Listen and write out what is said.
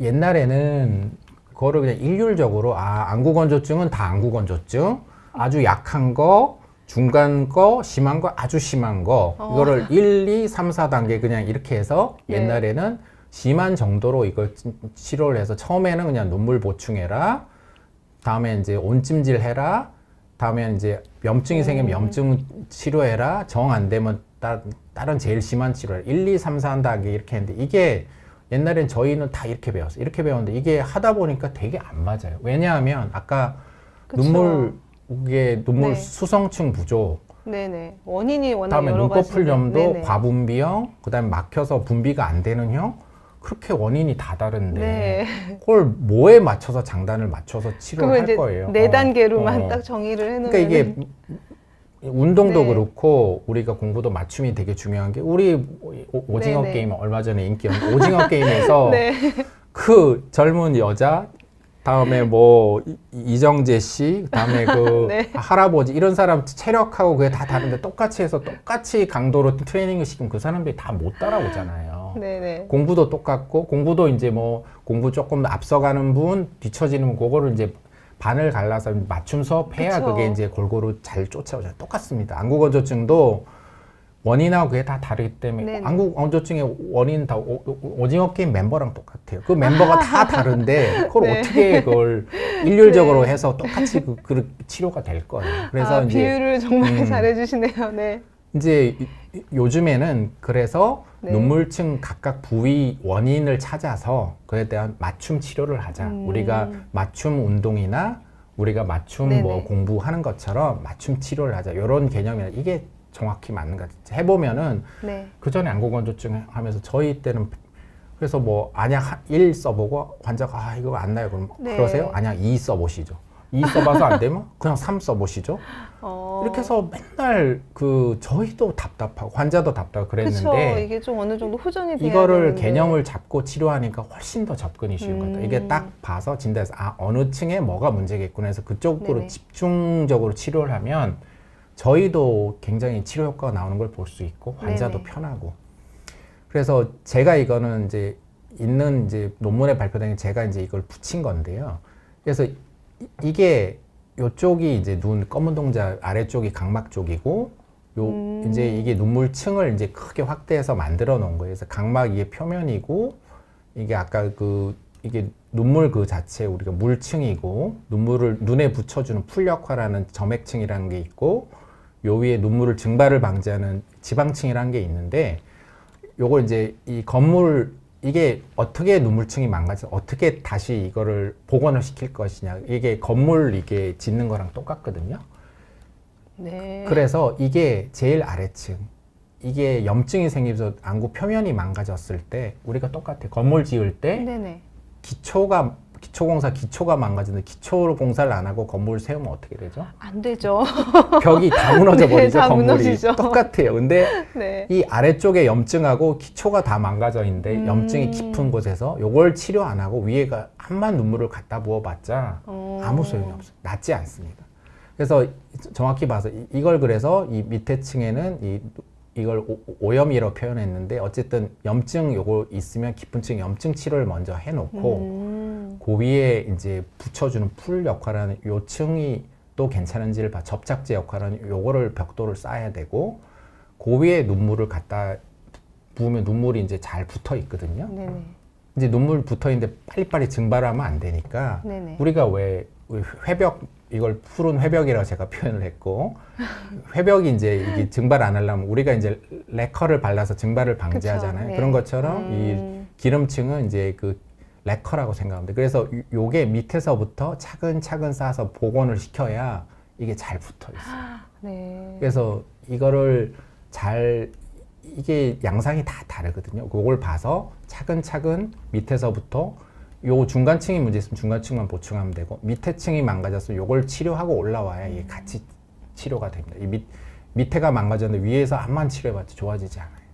옛날에는 그거를 그냥 일률적으로 아 안구건조증은 다 안구건조증 아주 약한 거 중간 거 심한 거 아주 심한 거. 어. 이거를 1, 2, 3, 4단계 그냥 이렇게 해서 네. 옛날에는 심한 정도로 이걸 치- 치료를 해서 처음에는 그냥 눈물 보충해라. 다음에 이제 온찜질 해라. 다음에 이제 염증이 생기면 염증 치료해라. 정 안 되면 따, 다른 제일 심한 치료를 1, 2, 3, 4 단계 이렇게 했는데 이게 옛날엔 저희는 다 이렇게 배웠어요 이렇게 배웠는데 이게 하다 보니까 되게 안 맞아요 왜냐하면 아까 그쵸. 눈물 이게 눈물 네. 수성층 부족 네네. 원인이 워낙 그다음에 여러 눈꺼풀염도 가지인데. 네네. 과분비형 그다음에 막혀서 분비가 안 되는 형 그렇게 원인이 다 다른데 네. 그걸 뭐에 맞춰서 장단을 맞춰서 그거 치료를 이제 할 거예요. 네 어, 단계로만 어. 딱 정의를 해놓으면 그러니까 이게 운동도 네. 그렇고 우리가 공부도 맞춤이 되게 중요한 게 우리 오- 오징어 네 네. 게임 얼마 전에 인기였는데 오징어 게임에서 네. 그 젊은 여자 다음에 뭐 이- 이정재 씨 다음에 그 네. 할아버지 이런 사람 체력하고 그게 다 다른데 똑같이 해서 똑같이 강도로 트레이닝을 시키면 그 사람들이 다 못 따라오잖아요. 네네. 공부도 똑같고 공부도 이제 뭐 공부 조금 앞서가는 분 뒤처지는 분 그거를 이제 반을 갈라서 맞춤 수업 해야 그쵸. 그게 이제 골고루 잘 쫓아오죠. 똑같습니다. 안구건조증도 원인하고 그게 다 다르기 때문에 네네. 안구건조증의 원인 다 오, 징어 게임 멤버랑 똑같아요. 그 멤버가 다 다른데 그걸 네. 어떻게 그걸 일률적으로 네. 해서 똑같이 그, 그 치료가 될 거예요. 그래서 아, 이제 비유를 정말 음. 잘해주시네요. 네. 이제 이- 이- 요즘에는 그래서 네. 눈물층 각각 부위 원인을 찾아서 그에 대한 맞춤 치료를 하자. 음. 우리가 맞춤 운동이나 우리가 맞춤 네네. 뭐 공부하는 것처럼 맞춤 치료를 하자. 이런 개념이라 이게 정확히 맞는 것 같아요. 해보면은 네. 그 전에 안구건조증 하면서 저희 때는 그래서 뭐 안약 1 써보고 환자가 아 이거 안 나요 그럼 네. 그러세요? 안약 2 써보시죠. 2 써봐서 안 되면 그냥 3 써보시죠. 어. 이렇게 해서 맨날 그 저희도 답답하고 환자도 답답하고 그쵸. 그랬는데 이게 좀 어느 정도 호전이 돼야 이거를 되는데. 개념을 잡고 치료하니까 훨씬 더 접근이 쉬운 것 음. 같아요. 이게 딱 봐서 진단해서 아 어느 층에 뭐가 문제겠구나 해서 그쪽으로 네네. 집중적으로 치료를 하면 저희도 굉장히 치료 효과가 나오는 걸 볼 수 있고 환자도 네네. 편하고 그래서 제가 이거는 이제 있는 이제 논문에 발표된 게 제가 이제 이걸 붙인 건데요. 그래서 이- 이게 요쪽이 이제 눈 검은 동자 아래쪽이 각막 쪽이고 요 음. 이제 이게 눈물층을 이제 크게 확대해서 만들어 놓은 거예요. 그래서 각막 이게 표면이고 이게 아까 그 이게 눈물 그 자체 우리가 물층이고 눈물을 눈에 붙여주는 풀역화라는 점액층이라는 게 있고 요 위에 눈물을 증발을 방지하는 지방층이라는 게 있는데 요걸 이제 이 건물 이게 어떻게 눈물층이 망가져 어떻게 다시 이거를 복원을 시킬 것이냐 이게 건물 이게 짓는 거랑 똑같거든요. 네. 그래서 이게 제일 아래층 이게 염증이 생기면서 안구 표면이 망가졌을 때 우리가 똑같아 건물 지을 때 네네. 기초가 기초공사 기초가 망가지는데 기초 공사를 안 하고 건물을 세우면 어떻게 되죠? 안 되죠. 벽이 다 무너져 네, 버리죠 다 건물이 무너지죠. 똑같아요. 근데 네. 이 아래쪽에 염증하고 기초가 다 망가져 있는데 음. 염증이 깊은 곳에서 요걸 치료 안 하고 위에가 한만 눈물을 갖다 부어봤자 어. 아무 소용이 없어요. 낫지 않습니다. 그래서 정확히 봐서 이- 이걸 그래서 이 밑에 층에는 이 이걸 오- 오염이라고 표현했는데 어쨌든 염증 요거 있으면 깊은 층 염증 치료를 먼저 해놓고 음. 그 위에 이제 붙여주는 풀 역할하는 요 층이 또 괜찮은지를 봐 접착제 역할하는 요거를 벽돌을 쌓아야 되고 그 위에 눈물을 갖다 부으면 눈물이 이제 잘 붙어 있거든요. 네네. 이제 눈물 붙어 있는데 빨리빨리 증발하면 안 되니까 네네. 우리가 왜 회벽 이걸 푸른 회벽이라고 제가 표현을 했고 회벽이 이제 이게 증발 안 하려면 우리가 이제 레커를 발라서 증발을 방지하잖아요. 네. 그런 것처럼 음. 이 기름층은 이제 그 레커라고 돼. 그래서 요- 요게 밑에서부터 차근차근 쌓아서 복원을 시켜야 이게 잘 붙어 있어요. 네. 그래서 이거를 잘 이게 양상이 다 다르거든요. 그걸 봐서 차근차근 밑에서부터 요 중간층이 문제 있으면 중간층만 보충하면 되고 밑에 층이 망가졌으면 요걸 치료하고 올라와야 이게 같이 치료가 됩니다. 이 밑, 밑에가 망가졌는데 위에서 암만 치료해봤자 좋아지지 않아요.